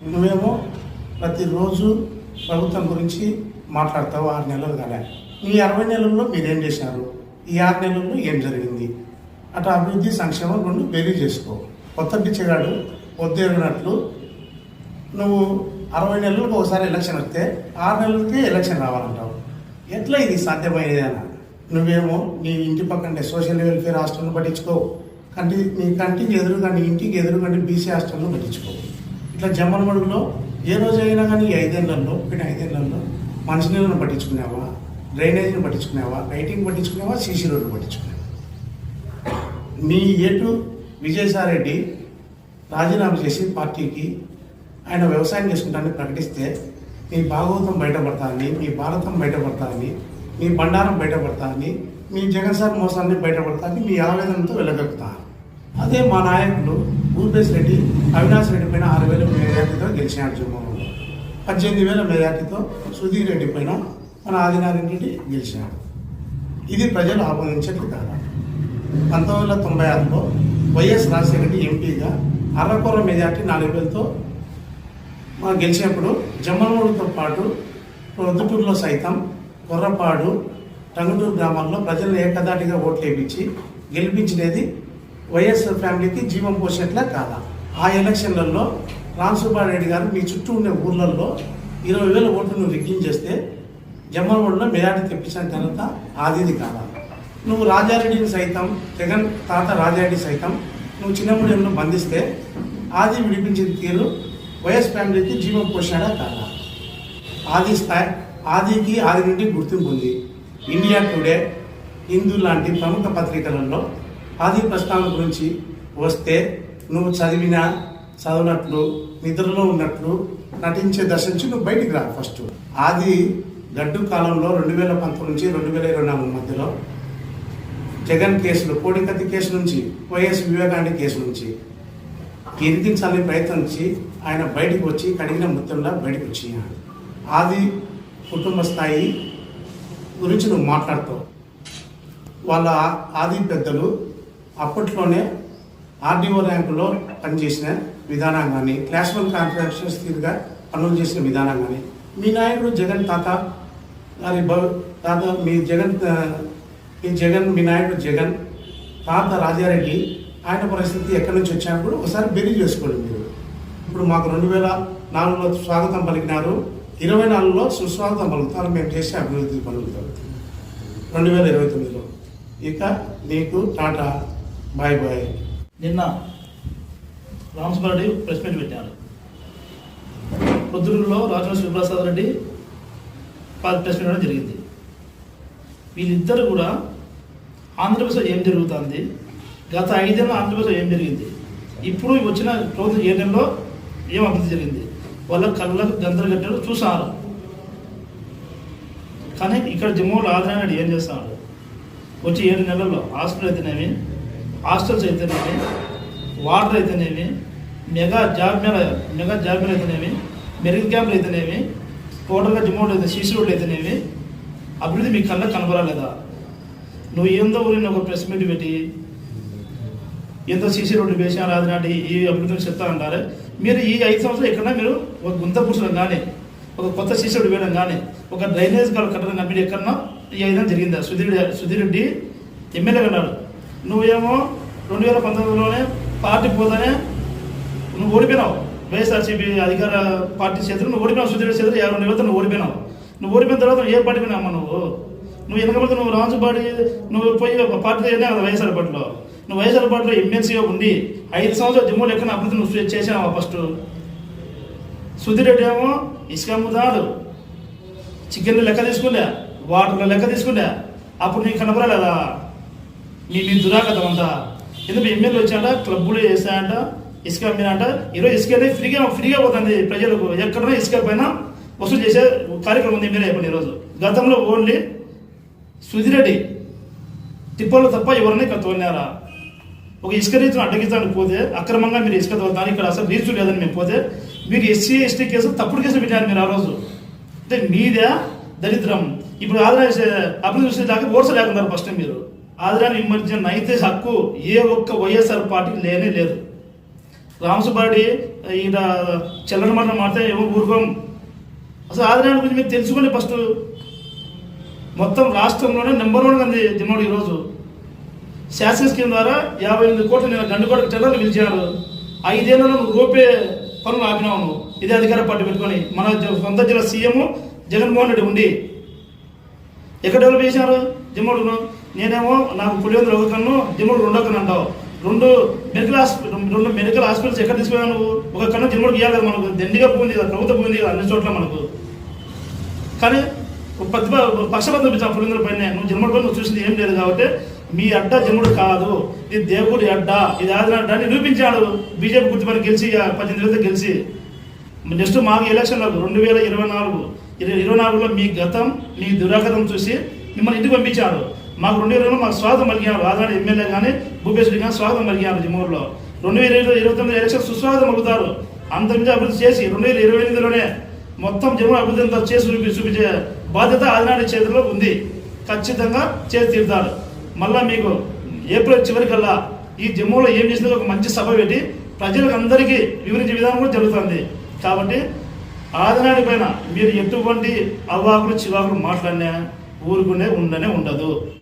నువ్వేమో ప్రతిరోజు ప్రభుత్వం గురించి మాట్లాడతావు ఆరు నెలలు కదా. ఈ అరవై నెలల్లో మీరేం చేశారు? ఈ ఆరు నెలల్లో ఏం జరిగింది? అటు అభివృద్ధి సంక్షేమం రెండు బేరీ చేసుకో. కొత్త పిచ్చగాడు పొద్దున్నట్లు నువ్వు అరవై నెలలకు ఒకసారి ఎలక్షన్ వస్తే ఆరు నెలలకే ఎలక్షన్ రావాలంటావు. ఎట్లా ఇది సాధ్యమయ్యేదేనా నువ్వేమో నీ ఇంటి పక్కనే సోషల్ వెల్ఫేర్ హాస్టల్ను పట్టించుకో. కంటి నీ కంటికి ఎదురుగా నీ ఇంటికి ఎదురుగా బీసీ హాస్టల్ను పట్టించుకో. ఇట్లా జమ్మలమడుగులో ఏ రోజు అయినా కానీ ఐదేళ్ళలో ఒకటి ఐదేళ్ళలో మంచినీళ్ళను పట్టించుకునేవా డ్రైనేజీని పట్టించుకునేవా లైటింగ్ పట్టించుకునేవా సీసీ రోడ్డు పట్టించుకునేవా? మీ ఏటు విజయసాయిరెడ్డి రాజీనామా చేసి పార్టీకి ఆయన వ్యవసాయం చేసుకుంటానని ప్రకటిస్తే మీ భాగవతం బయటపడతానని మీ భారతం బయటపడతానని మీ బండారం బయటపడతానని మీ జగన్ సార్ మోసాన్ని బయటపడతానని మీ ఆవేదనతో వెళ్ళగలుగుతారు అదే మా నాయకుడు భూపేశ్ రెడ్డి అవినాష్ రెడ్డి పైన ఆరు వేల మెజార్టీతో గెలిచినాడు జమ్మూరులో పద్దెనిమిది వేల మెజార్టీతో సుధీర్ రెడ్డి పైన మన ఆదినారాయణ రెడ్డి గెలిచినాడు. ఇది ప్రజలు ఆపాదించే కాదా. పంతొమ్మిది వందల తొంభై ఆరులో వైఎస్ రాజశేఖర రెడ్డి ఎంపీగా అర్రకొర మెజార్టీ నాలుగు వేలతో గెలిచినప్పుడు జమ్మలమూడుతో పాటు ప్రొద్దుటూరులో సైతం కొర్రపాడు టంగుటూరు గ్రామాల్లో ప్రజలను ఏకదాటిగా ఓట్లు వేయించి గెలిపించినది వైఎస్ఆర్ ఫ్యామిలీకి జీవం పోసేట్లా కాదా? ఆ ఎలక్షన్లలో రామసుబ్బారెడ్డి గారు మీ చుట్టూ ఉండే ఊర్లలో ఇరవై వేల ఓట్లను రిగ్గింగ్ చేస్తే జమ్మలమూడులో మెజార్టీ తెప్పించిన ఘనత ఆదిది కాదా? నువ్వు రాజారెడ్డిని సైతం జగన్ తాత రాజారెడ్డి సైతం నువ్వు చిన్నప్పుడు బంధిస్తే ఆది విడిపించిన తీరు వైఎస్ ఫ్యామిలీకి జీవం పోషాడా కాదా? ఆది స్థాయి ఆదికి ఆది నుండి గుర్తింపు ఉంది. ఇండియా టుడే హిందూ లాంటి ప్రముఖ పత్రికలలో ఆది ప్రస్థానం గురించి వస్తే నువ్వు చదివిన చదివినట్లు నిద్రలో ఉన్నట్లు నటించే దశ నుంచి నువ్వు బయటికి రా ఫస్ట్. ఆది గడ్డు కాలంలో రెండు వేల పంతొమ్మిది నుంచి రెండు వేల ఇరవై నాలుగు మధ్యలో జగన్ కేసులు కోడికత్తి కేసు నుంచి వైఎస్ వివేకానంద కేసు నుంచి ఇరికించాలని ప్రయత్నించి ఆయన బయటికి వచ్చి కడిగిన ముత్యంలా బయటకు వచ్చి ఆది కుటుంబ స్థాయి గురించి నువ్వు మాట్లాడుతావు. వాళ్ళ ఆది పెద్దలు అప్పట్లోనే ఆర్డీఓ ర్యాంకులో పనిచేసిన విధానం కానీ క్లాస్ వన్ కాంట్రాక్షన్ స్థితిగా పనులు చేసిన విధానం కానీ మీ నాయకుడు జగన్ తాత గారి తాత మీ జగన్ మీ జగన్ మీ నాయకుడు జగన్ తాత రాజారెడ్డి ఆయన పరిస్థితి ఎక్కడి నుంచి వచ్చాను కూడా ఒకసారి బెరీ చేసుకోండి మీరు. ఇప్పుడు మాకు రెండు వేల నాలుగులో స్వాగతం పలికినారు. ఇరవై నాలుగులో సుస్వాగతం పలుకుతారు. మేము చేసే అభివృద్ధి పలుకుతారు రెండు వేల ఇరవై తొమ్మిదిలో. ఇక నీకు టాటా బాయ్ బాయ్ నిన్న రామసుబ్బారెడ్డి ప్రెస్ మీట్ పెట్టారు పొద్దుటూరులో రాజవంశ శివప్రసాద్ రెడ్డి ప- ప్రెస్ మీట్ జరిగింది. వీళ్ళిద్దరు కూడా ఆంధ్రప్రదేశ్లో ఏం జరుగుతుంది? గత ఐదేళ్ళ ఆంధ్రప్రదేశ్లో ఏం జరిగింది? ఇప్పుడు వచ్చిన ప్రభుత్వం ఏ నెలలో ఏం అభివృద్ధి జరిగింది? వాళ్ళ కళ్ళకు గందలు కట్టారు చూసారు కానీ ఇక్కడ జమ్మూలో ఆదరణ ఏం చేస్తున్నాడు వచ్చి ఏడు నెలల్లో హాస్పిటల్ అయితేనేమి? హాస్టల్స్ అయితేనేమి వాటర్ అయితేనేమి mega job mela mega job mela అయితేనేమి మెరిన్ క్యాంపులు అయితేనేమి టోటల్గా జమ్మూలో అయితే సీసీ రోడ్లు అయితేనేమి అభివృద్ధి మీ కళ్ళకి కనబరాలేదా? నువ్వు ఏందో ఊరిని ఒక ప్రెస్ మీట్ పెట్టి ఎంతో సీసీ రోడ్డు వేసారు రాదు నాటి ఈ అభివృద్ధిని చెప్తా అంటారు. మీరు ఈ ఐదు సంవత్సరాలు ఎక్కడన్నా మీరు ఒక గుంత పూసడం కానీ ఒక కొత్త సీసీ రోడ్డు వేయడం కానీ ఒక డ్రైనేజ్ కాలు కట్టడం కానీ మీరు ఎక్కడన్నా ఈ ఐదు జరిగిందా? సుధీర్ సుధీర్ రెడ్డి ఎమ్మెల్యే అన్నాడు నువ్వేమో రెండు వేల పంతొమ్మిదిలోనే పార్టీ పోతానే నువ్వు ఓడిపోయినావు. వైఎస్ఆర్సీపీ అధికార పార్టీ చేతులు నువ్వు ఓడిపోయినావు సుధీర్ చేతులు యాభై నిలవత నువ్వు ఓడిపోయినావు. నువ్వు ఓడిపోయిన తర్వాత ఏ పార్టీ పోయినావు నువ్వు? నువ్వు వెనకబడితే నువ్వు రాజు పార్టీ నువ్వు పోయి పార్టీ చేరినా కదా వైఎస్ఆర్ పార్టీలో? నువ్వు వైఎస్ఆర్ పార్టీలో ఎమ్మెల్సీగా ఉండి ఐదు సంవత్సరాలు జమ్మూలో ఎక్కడ అభివృద్ధి నువ్వు చేసావా ఫస్ట్ సుధీర్ రెడ్డి ఏమో ఇసుక అమ్ముతాడు. చికెన్ లెక్క తీసుకుంటే వాటర్లో లెక్క తీసుకుంటే అప్పుడు నీకు కనపరాలేదా నీ నీ దురాగతం అంతా. ఎందుకు ఎమ్మెల్యే వచ్చాడ క్లబ్బులు వేసాయంట ఇసుక అమ్మినంట ఈరోజు ఇసుక అనేది ఫ్రీగా ఫ్రీగా పోతుంది ప్రజలకు. ఎక్కడైనా ఇసుక పైన వసూలు చేసే కార్యక్రమం ఉంది మీరే అయిపోయింది ఈరోజు. గతంలో ఓన్లీ సుధిరెడ్డి తిప్పలు తప్ప ఎవరిని ఇక్కడ తోలినారా ఒక ఇసుక రీతిని అడ్డగించడానికి పోతే అక్రమంగా మీరు ఇసుక తోలుతారు ఇక్కడ అసలు రీచు లేదని మేము పోతే మీరు ఎస్సీ ఎస్టీ కేసు తప్పుడు కేసు పెట్టారు మీరు ఆ రోజు. అంటే మీదే దరిద్రం. ఇప్పుడు ఆంధ్ర అభివృద్ధి దాకా ఓట్స్ లేకున్నారు ఫస్ట్ మీరు. ఆదరణ విమర్శన నైతే హక్కు ఏ ఒక్క వైఎస్ఆర్ పార్టీ లేనే లేదు. రామసుబ్బారెడ్డి ఈడ చెల్లర మాట మాడితే ఏమో ఊరుకోం. అసలు ఆదరణ గురించి మీరు తెలుసుకోండి ఫస్ట్. మొత్తం రాష్ట్రంలోనే నెంబర్ వన్ ఉంది దిమ్మడు ఈరోజు. శాసన స్కీమ్ ద్వారా యాభై ఎనిమిది కోట్లు నేను గండుకోట టెండర్లు పిలిచారు ఐదేళ్ళలో రూపే పనులు ఆపినావు నువ్వు. ఇదే అధికార పార్టీ పెట్టుకొని మన సొంత జిల్లా సీఎం జగన్మోహన్ రెడ్డి ఉండి. ఎక్కడ డెవలప్ చేశారు? జిమ్మోడును నేనేమో నాకు పులివెందులు ఒక కన్ను జిమ్మోడు రెండో కన్ను అంటావు రెండు మెడికల్ హాస్పిటల్ రెండు మెడికల్ హాస్పిటల్స్ ఎక్కడ తీసుకున్నావు నువ్వు? ఒక కన్ను జిమ్మోడికి ఇవ్వాలి కదా మనకు. దండిగా పోయింది కదా ప్రభుత్వం పోయింది కదా అన్ని చోట్ల మనకు. కానీ ప్రతిభ పక్షపాతం చూపించాం పులిందుల పైన. నువ్వు జన్ముడి పైన నువ్వు చూసింది ఏం లేదు కాబట్టి మీ అడ్డ జన్ముడు కాదు. ఇది దేవుడి అడ్డ ఇది ఆదినాడు అని నిరూపించాడు. బీజేపీ గుర్తు పని గెలిచి పద్దెనిమిది వేలతో గెలిచి. నెక్స్ట్ మాకు ఎలక్షన్లకు రెండు వేల ఇరవై నాలుగు. ఇరవై ఇరవై నాలుగులో మీ గతం మీ దురాగతం చూసి మిమ్మల్ని ఇంటికి పంపించాడు మాకు రెండు వేల ఇరవైలో మాకు స్వాగతం పలికారు. ఆదాడు ఎమ్మెల్యే కానీ భూపేశ్వరి కానీ స్వాగతం పలికారు జిమ్మూరులో. రెండు వేల ఇరవై ఇరవై తొమ్మిది ఎలక్షన్ సుస్వాగతం పలుకుతారు. అంత అభివృద్ధి చేసి రెండు వేల ఇరవై ఎనిమిదిలోనే మొత్తం జమ్మూ అభివృద్ధి చేసి చూపి చూపించే బాధ్యత ఆదినాడి చేతిలో ఉంది. ఖచ్చితంగా చేసి తీరుతారు. మళ్ళా మీకు ఏప్రిల్ చివరికల్లా ఈ జమ్మూలో ఏం చేసిందో ఒక మంచి సభ పెట్టి ప్రజలకు అందరికీ వివరించే విధానం కూడా జరుగుతుంది. కాబట్టి ఆదినాడి పైన మీరు ఎటువంటి అవాకులు చివాకులు మాట్లాడినా ఊరుకునే ఉండనే ఉండదు.